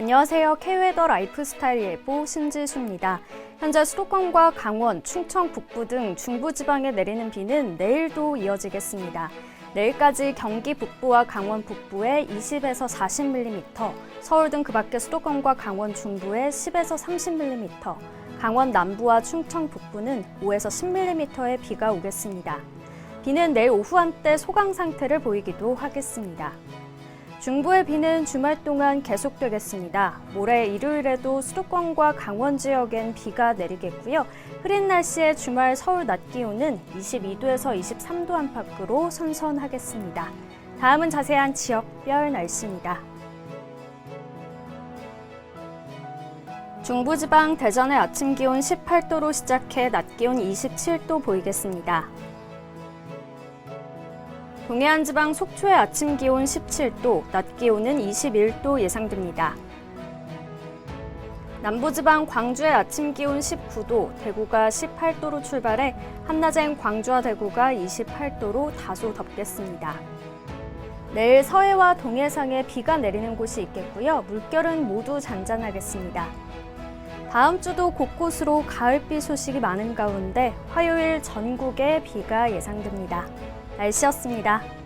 안녕하세요. K웨더 라이프스타일 예보 신지수입니다. 현재 수도권과 강원, 충청 북부 등 중부 지방에 내리는 비는 내일도 이어지겠습니다. 내일까지 경기 북부와 강원 북부에 20에서 40mm, 서울 등 그 밖의 수도권과 강원 중부에 10에서 30mm, 강원 남부와 충청 북부는 5에서 10mm의 비가 오겠습니다. 비는 내일 오후 한때 소강 상태를 보이기도 하겠습니다. 중부의 비는 주말 동안 계속되겠습니다. 모레 일요일에도 수도권과 강원 지역엔 비가 내리겠고요. 흐린 날씨에 주말 서울 낮 기온은 22도에서 23도 안팎으로 선선하겠습니다. 다음은 자세한 지역별 날씨입니다. 중부지방 대전의 아침 기온 18도로 시작해 낮 기온 27도 보이겠습니다. 동해안 지방 속초의 아침 기온 17도, 낮 기온은 21도 예상됩니다. 남부지방 광주의 아침 기온 19도, 대구가 18도로 출발해 한낮엔 광주와 대구가 28도로 다소 덥겠습니다. 내일 서해와 동해상에 비가 내리는 곳이 있겠고요. 물결은 모두 잔잔하겠습니다. 다음 주도 곳곳으로 가을비 소식이 많은 가운데 화요일 전국에 비가 예상됩니다. 날씨였습니다.